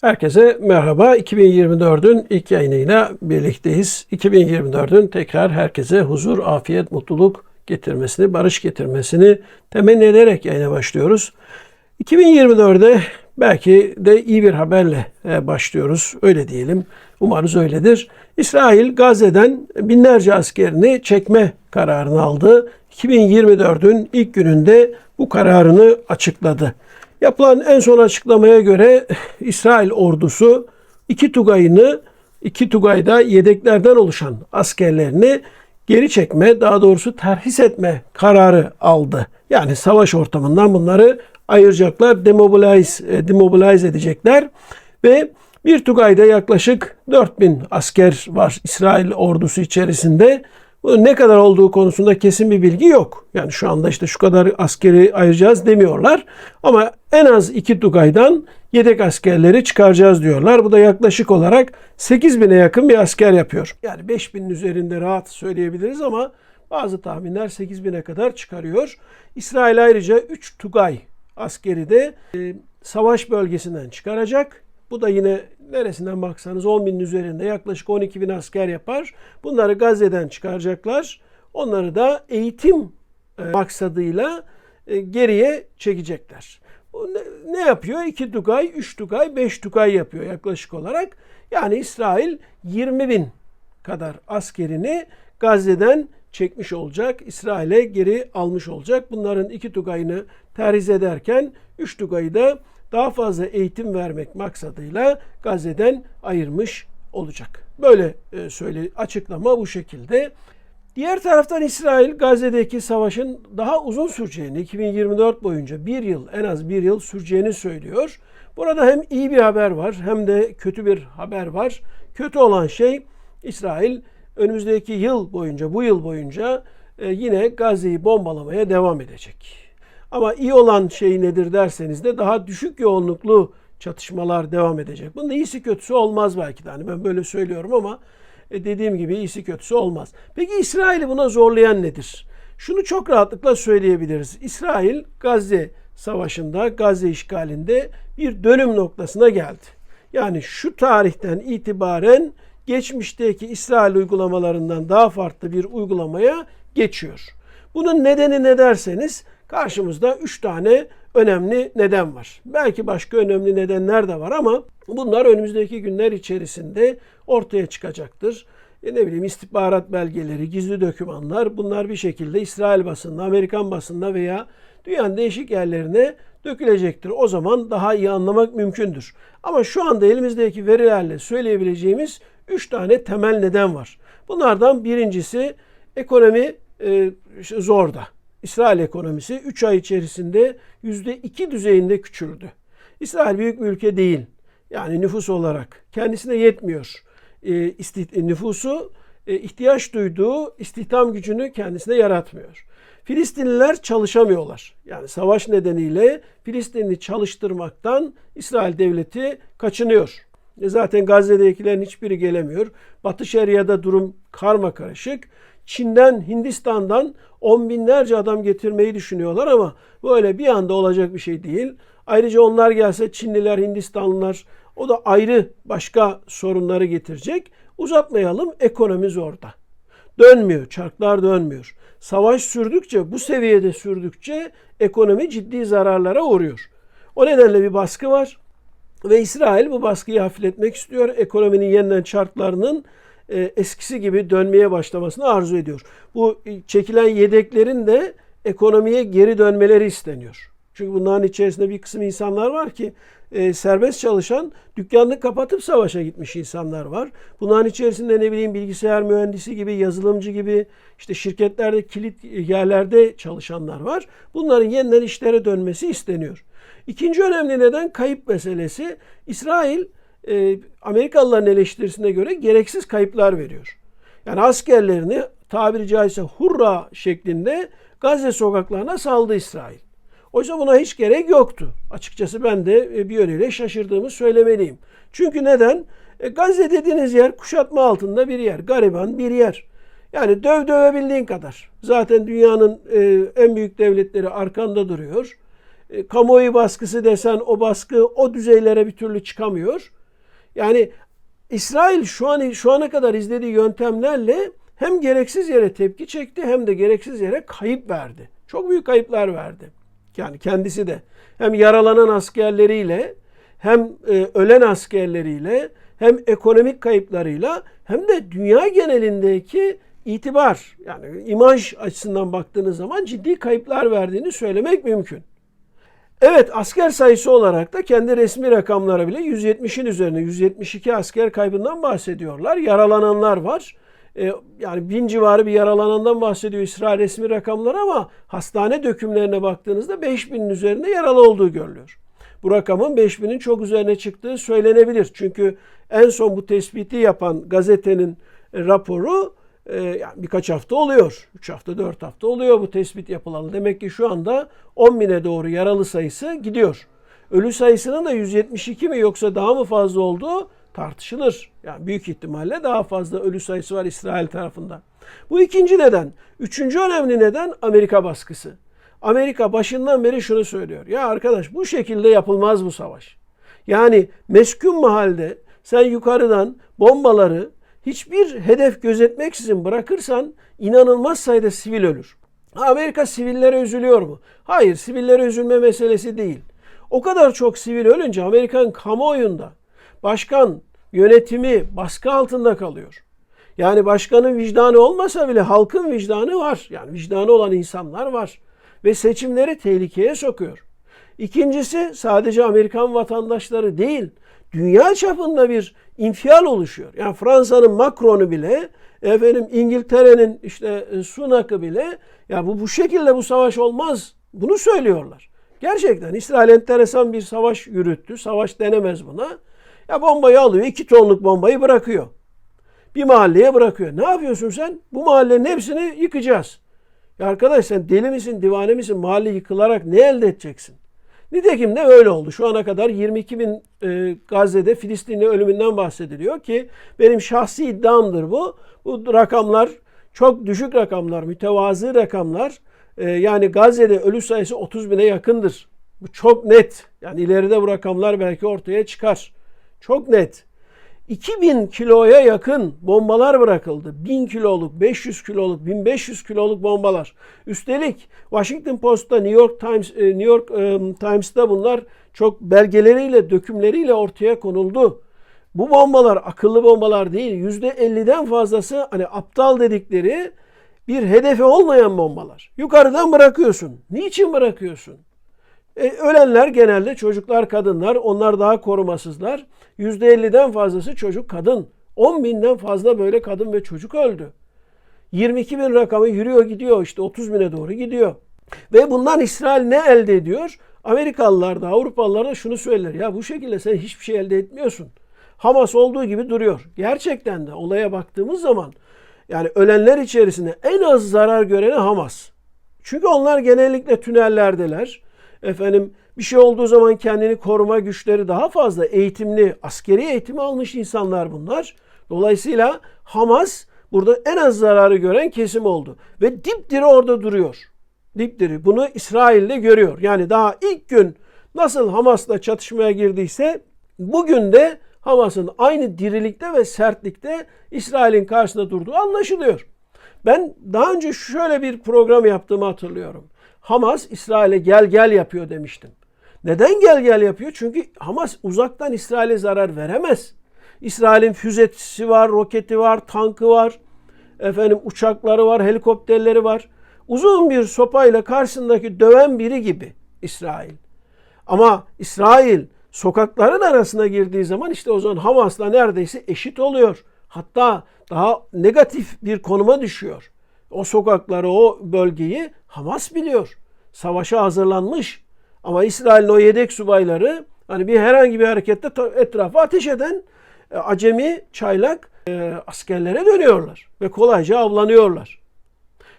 Herkese merhaba. 2024'ün ilk yayınıyla birlikteyiz. 2024'ün tekrar herkese huzur, afiyet, mutluluk getirmesini, barış getirmesini temenni ederek yayına başlıyoruz. 2024'de belki de iyi bir haberle e, başlıyoruz. Öyle diyelim. Umarız öyledir. İsrail Gazze'den binlerce askerini çekme kararını aldı. 2024'ün ilk gününde bu kararını açıkladı. Yapılan en son açıklamaya göre İsrail ordusu iki Tugay'ını iki Tugay'da yedeklerden oluşan askerlerini geri çekme, daha doğrusu terhis etme kararı aldı. Yani savaş ortamından bunları ayıracaklar, demobilize, e, demobilize edecekler ve bir Tugay'da yaklaşık 4000 asker var İsrail ordusu içerisinde. Bunun ne kadar olduğu konusunda kesin bir bilgi yok. Yani şu anda işte şu kadar askeri ayıracağız demiyorlar. Ama en az iki Tugay'dan yedek askerleri çıkaracağız diyorlar. Bu da yaklaşık olarak 8 bine yakın bir asker yapıyor. Yani 5 binin üzerinde rahat söyleyebiliriz ama bazı tahminler 8 bine kadar çıkarıyor. İsrail ayrıca 3 Tugay askeri de e, savaş bölgesinden çıkaracak. Bu da yine neresinden baksanız 10 binin üzerinde yaklaşık 12 bin asker yapar. Bunları Gazze'den çıkaracaklar. Onları da eğitim e, maksadıyla e, geriye çekecekler. Ne yapıyor? 2 Tugay, 3 Tugay, 5 Tugay yapıyor yaklaşık olarak. Yani İsrail 20 bin kadar askerini Gazze'den çekmiş olacak. İsrail'e geri almış olacak. Bunların iki Tugay'ını terhis ederken 3 Tugay'ı da daha fazla eğitim vermek maksadıyla Gazze'den ayırmış olacak. Böyle e, söyle açıklama bu şekilde. Diğer taraftan İsrail Gazze'deki savaşın daha uzun süreceğini 2024 boyunca bir yıl en az bir yıl süreceğini söylüyor. Burada hem iyi bir haber var hem de kötü bir haber var. Kötü olan şey İsrail önümüzdeki yıl boyunca bu yıl boyunca e, yine Gazze'yi bombalamaya devam edecek. Ama iyi olan şey nedir derseniz de daha düşük yoğunluklu çatışmalar devam edecek. Bunun iyisi kötüsü olmaz belki de. Hani ben böyle söylüyorum ama e, dediğim gibi iyisi kötüsü olmaz. Peki İsrail'i buna zorlayan nedir? Şunu çok rahatlıkla söyleyebiliriz. İsrail Gazze savaşında, Gazze işgalinde bir dönüm noktasına geldi. Yani şu tarihten itibaren geçmişteki İsrail uygulamalarından daha farklı bir uygulamaya geçiyor. Bunun nedeni ne derseniz karşımızda 3 tane önemli neden var. Belki başka önemli nedenler de var ama bunlar önümüzdeki günler içerisinde ortaya çıkacaktır. E ne bileyim istihbarat belgeleri, gizli dokümanlar bunlar bir şekilde İsrail basında, Amerikan basında veya dünyanın değişik yerlerine dökülecektir. O zaman daha iyi anlamak mümkündür. Ama şu anda elimizdeki verilerle söyleyebileceğimiz 3 tane temel neden var. Bunlardan birincisi ekonomi e, zorda. İsrail ekonomisi 3 ay içerisinde %2 düzeyinde küçüldü. İsrail büyük bir ülke değil. Yani nüfus olarak kendisine yetmiyor. E, isti, nüfusu e, ihtiyaç duyduğu istihdam gücünü kendisine yaratmıyor. Filistinliler çalışamıyorlar. Yani savaş nedeniyle Filistinli çalıştırmaktan İsrail devleti kaçınıyor. E zaten Gazze'dekilerin hiçbiri gelemiyor. Batı Şeria'da durum karma karışık. Çin'den, Hindistan'dan on binlerce adam getirmeyi düşünüyorlar ama böyle bir anda olacak bir şey değil. Ayrıca onlar gelse Çinliler, Hindistanlılar o da ayrı başka sorunları getirecek. Uzatmayalım ekonomi orada. Dönmüyor, çarklar dönmüyor. Savaş sürdükçe, bu seviyede sürdükçe ekonomi ciddi zararlara uğruyor. O nedenle bir baskı var. Ve İsrail bu baskıyı hafifletmek istiyor. Ekonominin yeniden çarklarının e, eskisi gibi dönmeye başlamasını arzu ediyor. Bu çekilen yedeklerin de ekonomiye geri dönmeleri isteniyor. Çünkü bunların içerisinde bir kısım insanlar var ki e, serbest çalışan, dükkanını kapatıp savaşa gitmiş insanlar var. Bunların içerisinde ne bileyim bilgisayar mühendisi gibi, yazılımcı gibi, işte şirketlerde kilit yerlerde çalışanlar var. Bunların yeniden işlere dönmesi isteniyor. İkinci önemli neden kayıp meselesi. İsrail e, Amerikalıların eleştirisine göre gereksiz kayıplar veriyor. Yani askerlerini tabiri caizse hurra şeklinde Gazze sokaklarına saldı İsrail. Oysa buna hiç gerek yoktu. Açıkçası ben de e, bir yönüyle şaşırdığımı söylemeliyim. Çünkü neden? E, Gazze dediğiniz yer kuşatma altında bir yer. Gariban bir yer. Yani döv dövebildiğin kadar. Zaten dünyanın e, en büyük devletleri arkanda duruyor. e, kamuoyu baskısı desen o baskı o düzeylere bir türlü çıkamıyor. Yani İsrail şu an şu ana kadar izlediği yöntemlerle hem gereksiz yere tepki çekti hem de gereksiz yere kayıp verdi. Çok büyük kayıplar verdi. Yani kendisi de hem yaralanan askerleriyle hem e, ölen askerleriyle hem ekonomik kayıplarıyla hem de dünya genelindeki itibar yani imaj açısından baktığınız zaman ciddi kayıplar verdiğini söylemek mümkün. Evet asker sayısı olarak da kendi resmi rakamlara bile 170'in üzerine 172 asker kaybından bahsediyorlar. Yaralananlar var. Ee, yani bin civarı bir yaralanandan bahsediyor İsrail resmi rakamlar ama hastane dökümlerine baktığınızda 5000'in üzerinde yaralı olduğu görülüyor. Bu rakamın 5000'in çok üzerine çıktığı söylenebilir. Çünkü en son bu tespiti yapan gazetenin e, raporu e, birkaç hafta oluyor. 3 hafta 4 hafta oluyor bu tespit yapılalı. Demek ki şu anda 10 bine doğru yaralı sayısı gidiyor. Ölü sayısının da 172 mi yoksa daha mı fazla olduğu tartışılır. Yani büyük ihtimalle daha fazla ölü sayısı var İsrail tarafında. Bu ikinci neden. Üçüncü önemli neden Amerika baskısı. Amerika başından beri şunu söylüyor. Ya arkadaş bu şekilde yapılmaz bu savaş. Yani meskun mahalde sen yukarıdan bombaları hiçbir hedef gözetmeksizin bırakırsan inanılmaz sayıda sivil ölür. Amerika sivillere üzülüyor mu? Hayır, sivillere üzülme meselesi değil. O kadar çok sivil ölünce Amerikan kamuoyunda başkan yönetimi baskı altında kalıyor. Yani başkanın vicdanı olmasa bile halkın vicdanı var. Yani vicdanı olan insanlar var. Ve seçimleri tehlikeye sokuyor. İkincisi sadece Amerikan vatandaşları değil, dünya çapında bir infial oluşuyor. Yani Fransa'nın Macron'u bile, efendim İngiltere'nin işte e, Sunak'ı bile ya bu bu şekilde bu savaş olmaz. Bunu söylüyorlar. Gerçekten İsrail enteresan bir savaş yürüttü. Savaş denemez buna. Ya bombayı alıyor, iki tonluk bombayı bırakıyor. Bir mahalleye bırakıyor. Ne yapıyorsun sen? Bu mahallenin hepsini yıkacağız. Ya arkadaş sen deli misin, divane misin? Mahalle yıkılarak ne elde edeceksin? Nitekim de öyle oldu. Şu ana kadar 22 bin e, Gazze'de Filistinli ölümünden bahsediliyor ki benim şahsi iddiamdır bu. Bu rakamlar çok düşük rakamlar, mütevazı rakamlar. E, yani Gazze'de ölü sayısı 30 bine yakındır. Bu çok net. Yani ileride bu rakamlar belki ortaya çıkar. Çok net. 2000 kiloya yakın bombalar bırakıldı. 1000 kiloluk, 500 kiloluk, 1500 kiloluk bombalar. Üstelik Washington Post'ta, New York Times, e, New York um, Times'ta bunlar çok belgeleriyle, dökümleriyle ortaya konuldu. Bu bombalar akıllı bombalar değil. %50'den fazlası hani aptal dedikleri bir hedefi olmayan bombalar. Yukarıdan bırakıyorsun. Niçin bırakıyorsun? E, ölenler genelde çocuklar, kadınlar. Onlar daha korumasızlar. %50'den fazlası çocuk, kadın. 10 binden fazla böyle kadın ve çocuk öldü. 22 bin rakamı yürüyor gidiyor işte 30 bine doğru gidiyor. Ve bundan İsrail ne elde ediyor? Amerikalılar da Avrupalılar da şunu söyler. Ya bu şekilde sen hiçbir şey elde etmiyorsun. Hamas olduğu gibi duruyor. Gerçekten de olaya baktığımız zaman yani ölenler içerisinde en az zarar göreni Hamas. Çünkü onlar genellikle tünellerdeler efendim bir şey olduğu zaman kendini koruma güçleri daha fazla eğitimli, askeri eğitimi almış insanlar bunlar. Dolayısıyla Hamas burada en az zararı gören kesim oldu. Ve dipdiri orada duruyor. Dipdiri. Bunu İsrail de görüyor. Yani daha ilk gün nasıl Hamas'la çatışmaya girdiyse bugün de Hamas'ın aynı dirilikte ve sertlikte İsrail'in karşısında durduğu anlaşılıyor. Ben daha önce şöyle bir program yaptığımı hatırlıyorum. Hamas İsrail'e gel gel yapıyor demiştim. Neden gel gel yapıyor? Çünkü Hamas uzaktan İsrail'e zarar veremez. İsrail'in füzesi var, roketi var, tankı var, efendim uçakları var, helikopterleri var. Uzun bir sopayla karşısındaki döven biri gibi İsrail. Ama İsrail sokakların arasına girdiği zaman işte o zaman Hamas'la neredeyse eşit oluyor. Hatta daha negatif bir konuma düşüyor. O sokakları, o bölgeyi Hamas biliyor. Savaşa hazırlanmış. Ama İsrail'in o yedek subayları hani bir herhangi bir harekette etrafa ateş eden e, acemi, çaylak e, askerlere dönüyorlar ve kolayca avlanıyorlar.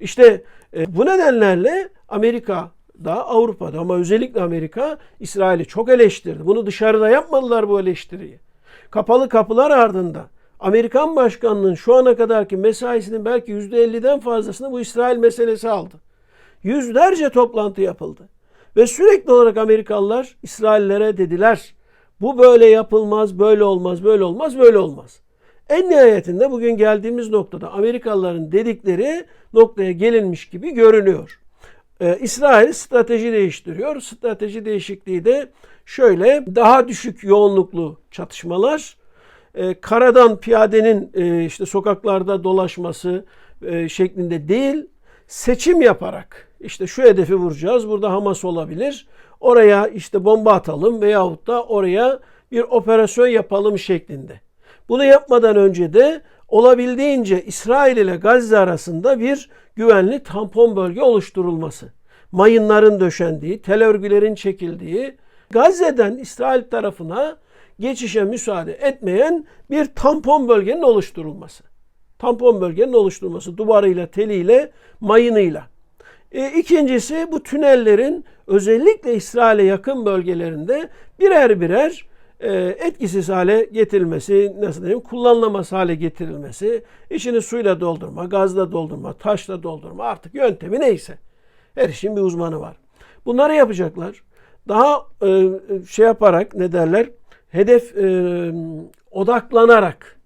İşte e, bu nedenlerle Amerika da Avrupa'da ama özellikle Amerika İsrail'i çok eleştirdi. Bunu dışarıda yapmadılar bu eleştiriyi. Kapalı kapılar ardında Amerikan başkanının şu ana kadarki mesaisinin belki %50'den fazlasını bu İsrail meselesi aldı. Yüzlerce toplantı yapıldı. Ve sürekli olarak Amerikalılar İsraillere dediler bu böyle yapılmaz, böyle olmaz, böyle olmaz, böyle olmaz. En nihayetinde bugün geldiğimiz noktada Amerikalıların dedikleri noktaya gelinmiş gibi görünüyor. Ee, İsrail strateji değiştiriyor. Strateji değişikliği de şöyle daha düşük yoğunluklu çatışmalar, e, karadan piyadenin e, işte sokaklarda dolaşması e, şeklinde değil, seçim yaparak işte şu hedefi vuracağız, burada Hamas olabilir, oraya işte bomba atalım veyahut da oraya bir operasyon yapalım şeklinde. Bunu yapmadan önce de olabildiğince İsrail ile Gazze arasında bir güvenli tampon bölge oluşturulması. Mayınların döşendiği, tel örgülerin çekildiği, Gazze'den İsrail tarafına geçişe müsaade etmeyen bir tampon bölgenin oluşturulması. Tampon bölgenin oluşturulması duvarıyla, teliyle, mayınıyla. E, ikincisi bu tünellerin özellikle İsrail'e yakın bölgelerinde birer birer e, etkisiz hale getirilmesi, nasıl diyeyim, kullanılamaz hale getirilmesi, içini suyla doldurma, gazla doldurma, taşla doldurma artık yöntemi neyse. Her işin bir uzmanı var. Bunları yapacaklar. Daha e, şey yaparak ne derler? Hedef e, odaklanarak,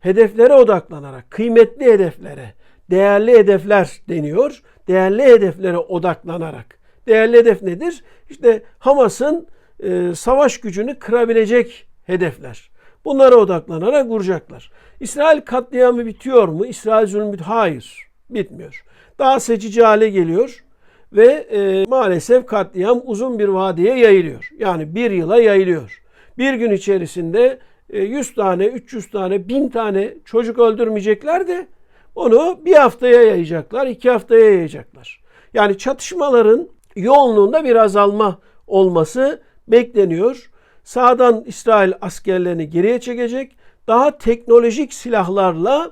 hedeflere odaklanarak, kıymetli hedeflere, değerli hedefler deniyor. Değerli hedeflere odaklanarak. Değerli hedef nedir? İşte Hamas'ın e, savaş gücünü kırabilecek hedefler. Bunlara odaklanarak vuracaklar. İsrail katliamı bitiyor mu? İsrail zulmü hayır, bitmiyor. Daha seçici hale geliyor ve e, maalesef katliam uzun bir vadeye yayılıyor. Yani bir yıla yayılıyor. Bir gün içerisinde e, 100 tane, 300 tane, 1000 tane çocuk öldürmeyecekler de onu bir haftaya yayacaklar, iki haftaya yayacaklar. Yani çatışmaların yoğunluğunda bir azalma olması bekleniyor. Sağdan İsrail askerlerini geriye çekecek. Daha teknolojik silahlarla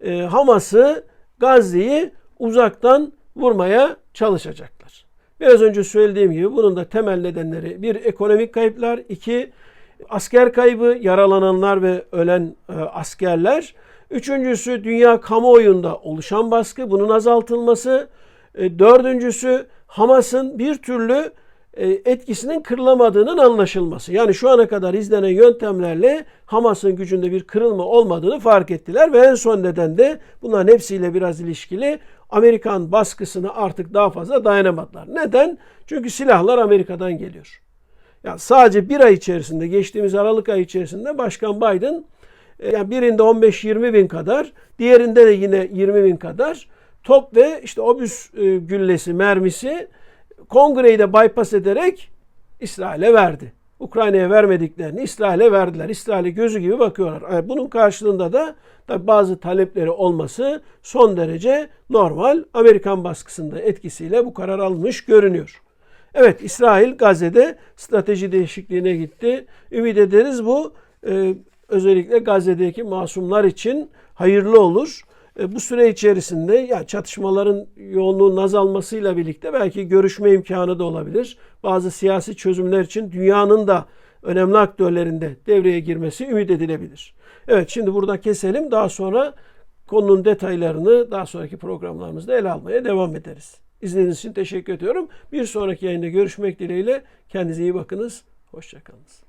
e, Hamas'ı, Gazze'yi uzaktan vurmaya çalışacaklar. Biraz önce söylediğim gibi bunun da temel nedenleri bir ekonomik kayıplar, iki asker kaybı, yaralananlar ve ölen e, askerler. Üçüncüsü dünya kamuoyunda oluşan baskı, bunun azaltılması. E, dördüncüsü Hamas'ın bir türlü e, etkisinin kırılamadığının anlaşılması. Yani şu ana kadar izlenen yöntemlerle Hamas'ın gücünde bir kırılma olmadığını fark ettiler ve en son neden de bunların hepsiyle biraz ilişkili Amerikan baskısını artık daha fazla dayanamadılar. Neden? Çünkü silahlar Amerika'dan geliyor. Yani sadece bir ay içerisinde, geçtiğimiz Aralık ayı içerisinde Başkan Biden e, yani birinde 15-20 bin kadar, diğerinde de yine 20 bin kadar top ve işte obüs e, güllesi, mermisi kongreyi de bypass ederek İsrail'e verdi. Ukrayna'ya vermediklerini İsrail'e verdiler. İsrail'e gözü gibi bakıyorlar. Bunun karşılığında da tabi bazı talepleri olması son derece normal. Amerikan baskısında etkisiyle bu karar alınmış görünüyor. Evet İsrail Gazze'de strateji değişikliğine gitti. Ümit ederiz bu e, özellikle Gazze'deki masumlar için hayırlı olur. E, bu süre içerisinde ya çatışmaların yoğunluğunun azalmasıyla birlikte belki görüşme imkanı da olabilir. Bazı siyasi çözümler için dünyanın da önemli aktörlerinde devreye girmesi ümit edilebilir. Evet şimdi burada keselim. Daha sonra konunun detaylarını daha sonraki programlarımızda ele almaya devam ederiz. İzlediğiniz için teşekkür ediyorum. Bir sonraki yayında görüşmek dileğiyle. Kendinize iyi bakınız. Hoşçakalınız.